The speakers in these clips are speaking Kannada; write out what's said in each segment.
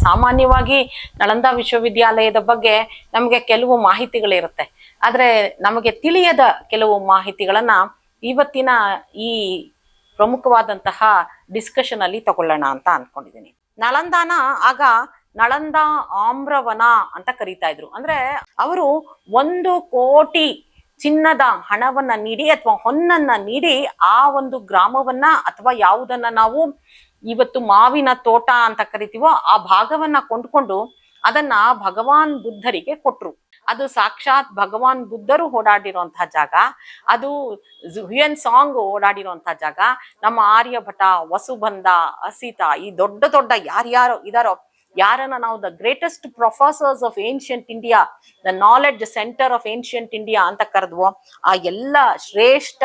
ಸಾಮಾನ್ಯವಾಗಿ ನಳಂದ ವಿಶ್ವವಿದ್ಯಾಲಯದ ಬಗ್ಗೆ ನಮಗೆ ಕೆಲವು ಮಾಹಿತಿಗಳಿರುತ್ತೆ. ಆದರೆ ನಮಗೆ ತಿಳಿಯದ ಕೆಲವು ಮಾಹಿತಿಗಳನ್ನ ಇವತ್ತಿನ ಈ ಪ್ರಮುಖವಾದಂತಹ ಡಿಸ್ಕಷನ್ ಅಲ್ಲಿ ತಗೊಳ್ಳೋಣ ಅಂತ ಅನ್ಕೊಂಡಿದ್ದೀನಿ ನಳಂದಾನ ಆಗ ನಳಂದ ಆಮ್ರವನ ಅಂತ ಕರೀತಾ ಇದ್ರು. ಅಂದ್ರೆ ಅವರು ಒಂದು ಕೋಟಿ ಚಿನ್ನದ ಹಣವನ್ನ ನೀಡಿ ಅಥವಾ ಹೊನ್ನನ್ನ ನೀಡಿ ಆ ಒಂದು ಗ್ರಾಮವನ್ನ ಅಥವಾ ಯಾವುದನ್ನ ನಾವು ಇವತ್ತು ಮಾವಿನ ತೋಟ ಅಂತ ಕರಿತೀವೋ ಆ ಭಾಗವನ್ನ ಕೊಂಡ್ಕೊಂಡು ಅದನ್ನ ಭಗವಾನ್ ಬುದ್ಧರಿಗೆ ಕೊಟ್ರು. ಅದು ಸಾಕ್ಷಾತ್ ಭಗವಾನ್ ಬುದ್ಧರು ಓಡಾಡಿರುವಂತಹ ಜಾಗ, ಅದು ಜುಹಿಯನ್ ಸಾಂಗ್ ಓಡಾಡಿರುವಂತಹ ಜಾಗ, ನಮ್ಮ ಆರ್ಯಭಟ, ವಸುಬಂಧ, ಅಸಿತ, ಈ ದೊಡ್ಡ ದೊಡ್ಡ ಯಾರ್ಯಾರು ಇದಾರೋ ಯಾರನ್ನ ನಾವು the greatest professors of ancient India the knowledge centre of ancient India ಅಂತ ಕರೆದ್ವೋ, ಆ ಎಲ್ಲ ಶ್ರೇಷ್ಠ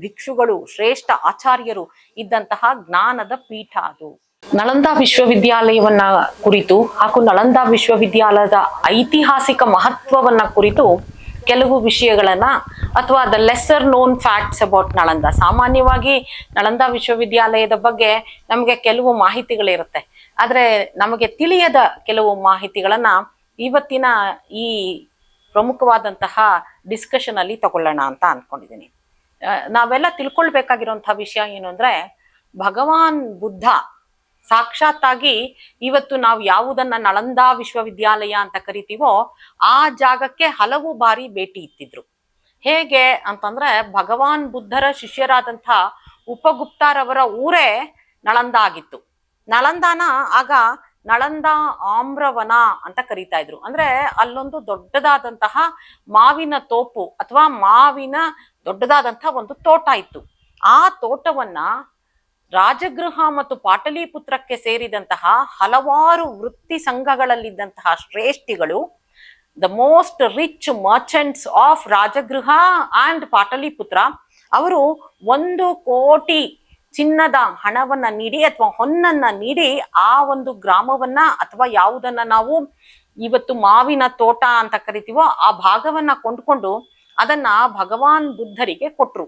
ಭಿಕ್ಷುಗಳು, ಶ್ರೇಷ್ಠ ಆಚಾರ್ಯರು ಇದ್ದಂತಹ ಜ್ಞಾನದ ಪೀಠ ಅದು. ನಳಂದ ವಿಶ್ವವಿದ್ಯಾಲಯವನ್ನ ಕುರಿತು ಹಾಗೂ ನಳಂದ ವಿಶ್ವವಿದ್ಯಾಲಯದ ಐತಿಹಾಸಿಕ ಮಹತ್ವವನ್ನ ಕುರಿತು ಕೆಲವು ವಿಷಯಗಳನ್ನ ಅಥವಾ the lesser known facts about Nalanda ಸಾಮಾನ್ಯವಾಗಿ ನಳಂದ ವಿಶ್ವವಿದ್ಯಾಲಯದ ಬಗ್ಗೆ ನಮಗೆ ಕೆಲವು ಮಾಹಿತಿಗಳಿರುತ್ತೆ. ಆದರೆ ನಮಗೆ ತಿಳಿಯದ ಕೆಲವು ಮಾಹಿತಿಗಳನ್ನು ಇವತ್ತಿನ ಈ ಪ್ರಮುಖವಾದಂತಹ ಡಿಸ್ಕಷನ್ ಅಲ್ಲಿ ತಗೊಳ್ಳೋಣ ಅಂತ ಅಂದ್ಕೊಂಡಿದ್ದೀನಿ ನಾವೆಲ್ಲ ತಿಳ್ಕೊಳ್ಬೇಕಾಗಿರುವಂತಹ ವಿಷಯ ಏನು ಅಂದ್ರೆ, ಭಗವಾನ್ ಬುದ್ಧ ಸಾಕ್ಷಾತ್ತಾಗಿ ಇವತ್ತು ನಾವು ಯಾವುದನ್ನ ನಳಂದ ವಿಶ್ವವಿದ್ಯಾಲಯ ಅಂತ ಕರಿತೀವೋ ಆ ಜಾಗಕ್ಕೆ ಹಲವು ಬಾರಿ ಭೇಟಿ ಇತ್ತಿದ್ರು. ಹೇಗೆ ಅಂತಂದ್ರೆ ಭಗವಾನ್ ಬುದ್ಧರ ಶಿಷ್ಯರಾದಂಥ ಉಪಗುಪ್ತಾರವರ ಊರೇ ನಳಂದ ಆಗಿತ್ತು ನಳಂದಾನ ಆಗ ನಳಂದ ಆಮ್ರವನ ಅಂತ ಕರೀತಾ ಇದ್ರು. ಅಂದ್ರೆ ಅಲ್ಲೊಂದು ದೊಡ್ಡದಾದಂತಹ ಮಾವಿನ ತೋಪು ಅಥವಾ ಮಾವಿನ ದೊಡ್ಡದಾದಂತಹ ಒಂದು ತೋಟ ಇತ್ತು. ಆ ತೋಟವನ್ನ ರಾಜಗೃಹ ಮತ್ತು ಪಾಟಲಿಪುತ್ರಕ್ಕೆ ಸೇರಿದಂತಹ ಹಲವಾರು ವೃತ್ತಿ ಸಂಘಗಳಲ್ಲಿದ್ದಂತಹ ಶ್ರೇಷ್ಠಿಗಳು the most rich merchants of Rajagriha and Pataliputra ಅವರು ಒಂದು ಕೋಟಿ ಚಿನ್ನದ ಹಣವನ್ನ ನೀಡಿ ಅಥವಾ ಹೊನ್ನನ್ನ ನೀಡಿ ಆ ಒಂದು ಗ್ರಾಮವನ್ನ ಅಥವಾ ಯಾವುದನ್ನ ನಾವು ಇವತ್ತು ಮಾವಿನ ತೋಟ ಅಂತ ಕರಿತೀವೋ ಆ ಭಾಗವನ್ನ ಕೊಂಡ್ಕೊಂಡು ಅದನ್ನ ಭಗವಾನ್ ಬುದ್ಧರಿಗೆ ಕೊಟ್ರು.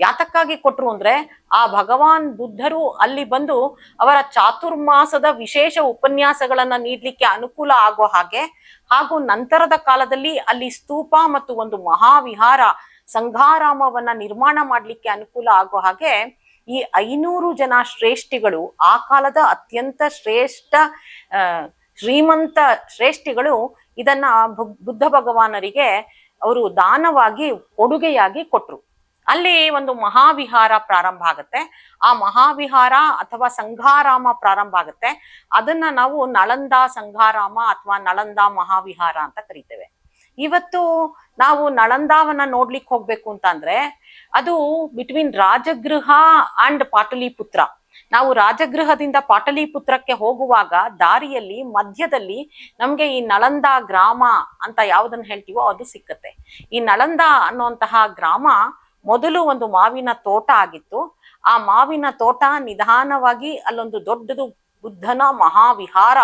ಯಾತಕ್ಕಾಗಿ ಕೊಟ್ರು ಅಂದ್ರೆ ಆ ಭಗವಾನ್ ಬುದ್ಧರು ಅಲ್ಲಿ ಬಂದು ಅವರ ಚಾತುರ್ಮಾಸದ ವಿಶೇಷ ಉಪನ್ಯಾಸಗಳನ್ನ ನೀಡಲಿಕ್ಕೆ ಅನುಕೂಲ ಆಗೋ ಹಾಗೆ, ಹಾಗೂ ನಂತರದ ಕಾಲದಲ್ಲಿ ಅಲ್ಲಿ ಸ್ತೂಪ ಮತ್ತು ಒಂದು ಮಹಾವಿಹಾರ ಸಂಘಾರಾಮವನ್ನ ನಿರ್ಮಾಣ ಮಾಡಲಿಕ್ಕೆ ಅನುಕೂಲ ಆಗೋ ಹಾಗೆ ಈ ಐನೂರು ಜನ ಶ್ರೇಷ್ಠಿಗಳು ಆ ಕಾಲದ ಅತ್ಯಂತ ಶ್ರೇಷ್ಠ ಶ್ರೀಮಂತ ಶ್ರೇಷ್ಠಿಗಳು ಇದನ್ನ ಬುದ್ಧ ಭಗವಾನರಿಗೆ ಅವರು ದಾನವಾಗಿ, ಕೊಡುಗೆಯಾಗಿ ಕೊಟ್ರು. ಅಲ್ಲಿ ಒಂದು ಮಹಾವಿಹಾರ ಪ್ರಾರಂಭ ಆಗುತ್ತೆ. ಆ ಮಹಾವಿಹಾರ ಅಥವಾ ಸಂಘಾರಾಮ ಪ್ರಾರಂಭ ಆಗುತ್ತೆ. ಅದನ್ನ ನಾವು ನಳಂದ ಸಂಘಾರಾಮ ಅಥವಾ ನಳಂದ ಮಹಾವಿಹಾರ ಅಂತ ಕರಿತೇವೆ. ಇವತ್ತು ನಾವು ನಳಂದಾವನ್ನ ನೋಡ್ಲಿಕ್ಕೆ ಹೋಗ್ಬೇಕು ಅಂತಂದ್ರೆ ಅದು ಬಿಟ್ವೀನ್ ರಾಜಗೃಹ ಅಂಡ್ ಪಾಟಲಿಪುತ್ರ. ನಾವು ರಾಜಗೃಹದಿಂದ ಪಾಟಲಿಪುತ್ರಕ್ಕೆ ಹೋಗುವಾಗ ದಾರಿಯಲ್ಲಿ, ಮಧ್ಯದಲ್ಲಿ ನಮ್ಗೆ ಈ ನಳಂದ ಗ್ರಾಮ ಅಂತ ಯಾವ್ದನ್ನ ಹೇಳ್ತೀವೋ ಅದು ಸಿಕ್ಕತ್ತೆ. ಈ ನಳಂದ ಅನ್ನುವಂತಹ ಗ್ರಾಮ ಮೊದಲು ಒಂದು ಮಾವಿನ ತೋಟ ಆಗಿತ್ತು. ಆ ಮಾವಿನ ತೋಟ ನಿಧಾನವಾಗಿ ಅಲ್ಲೊಂದು ದೊಡ್ಡದು ಬುದ್ಧನ ಮಹಾವಿಹಾರ,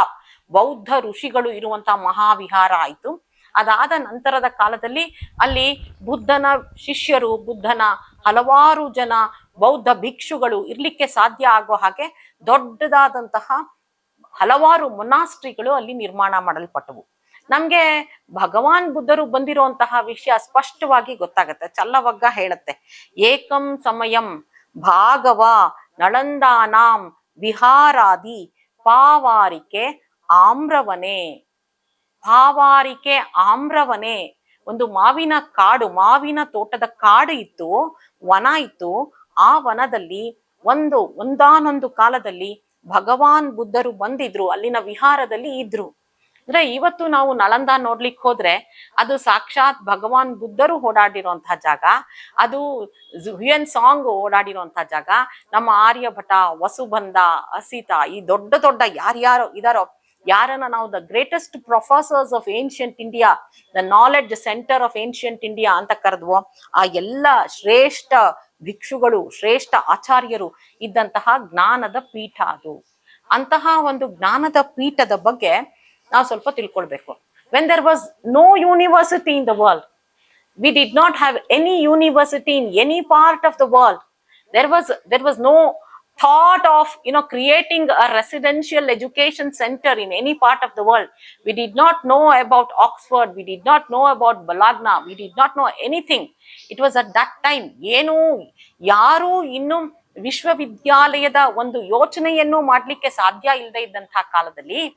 ಬೌದ್ಧ ಋಷಿಗಳು ಇರುವಂತಹ ಮಹಾವಿಹಾರ ಆಯಿತು. ಅದಾದ ನಂತರದ ಕಾಲದಲ್ಲಿ ಅಲ್ಲಿ ಬುದ್ಧನ ಶಿಷ್ಯರು, ಬುದ್ಧನ ಹಲವಾರು ಜನ ಬೌದ್ಧ ಭಿಕ್ಷುಗಳು ಇರ್ಲಿಕ್ಕೆ ಸಾಧ್ಯ ಆಗೋ ಹಾಗೆ ದೊಡ್ಡದಾದಂತಹ ಹಲವಾರು ಮೊನಾಸ್ಟ್ರಿಗಳು ಅಲ್ಲಿ ನಿರ್ಮಾಣ ಮಾಡಲ್ಪಟ್ಟವು. ನಮ್ಗೆ ಭಗವಾನ್ ಬುದ್ಧರು ಬಂದಿರುವಂತಹ ವಿಷಯ ಸ್ಪಷ್ಟವಾಗಿ ಗೊತ್ತಾಗತ್ತೆ, ಚಲ್ಲವಗ್ಗ ಹೇಳುತ್ತೆ. ಏಕಂ ಸಮಯಂ ಭಾಗವ ನಳಂದಾನಾಂ ವಿಹಾರಾದಿ ಪಾವಾರಿಕೆ ಆಮ್ರವನೆ. ಪಾವಾರಿಕೆ ಆಮ್ರವನೆ. ಒಂದು ಮಾವಿನ ಕಾಡು, ಮಾವಿನ ತೋಟದ ಕಾಡು ಇತ್ತು, ವನ ಇತ್ತು. ಆ ವನದಲ್ಲಿ ಒಂದು, ಒಂದಾನೊಂದು ಕಾಲದಲ್ಲಿ ಭಗವಾನ್ ಬುದ್ಧರು ಬಂದಿದ್ರು, ಅಲ್ಲಿನ ವಿಹಾರದಲ್ಲಿ ಇದ್ರು. ಅಂದ್ರೆ ಇವತ್ತು ನಾವು ನಳಂದ ನೋಡ್ಲಿಕ್ಕೆ ಹೋದ್ರೆ ಅದು ಸಾಕ್ಷಾತ್ ಭಗವಾನ್ ಬುದ್ಧರು ಓಡಾಡಿರುವಂತಹ ಜಾಗ, ಅದು ಹುಯನ್ ಸಾಂಗ್ ಓಡಾಡಿರುವಂತಹ ಜಾಗ, ನಮ್ಮ ಆರ್ಯಭಟ, ವಸುಬಂಧ, ಅಸೀತ, ಈ ದೊಡ್ಡ ದೊಡ್ಡ ಯಾರ್ಯಾರು ಇದಾರೋ, ಯಾರನ್ನ ನಾವು the greatest professors of ancient India the knowledge centre of ancient India ಅಂತ ಕರೆದ್ವೋ, ಆ ಎಲ್ಲ ಶ್ರೇಷ್ಠ ಭಿಕ್ಷುಗಳು, ಶ್ರೇಷ್ಠ ಆಚಾರ್ಯರು ಇದ್ದಂತಹ ಜ್ಞಾನದ ಪೀಠ ಅದು. ಅಂತಹ ಒಂದು ಜ್ಞಾನದ ಪೀಠದ ಬಗ್ಗೆ ನಾವು ಸ್ವಲ್ಪ ತಿಳ್ಕೊಳ್ಬೇಕು when there was no university in the world we did not have any university in any part of the world there was there was no thought of you know creating a residential education center in any part of the world we did not know about oxford we did not know about bologna we did not know anything it was at that time ಏನು ಯಾರು ಇನ್ನು ವಿಶ್ವವಿದ್ಯಾಲಯದ ಒಂದು ಯೋಚನೆಯನ್ನು ಮಾಡ್ಲಿಕ್ಕೆ ಸಾಧ್ಯ ಇಲ್ಲದೆ ಇದ್ದಂತಹ ಕಾಲದಲ್ಲಿ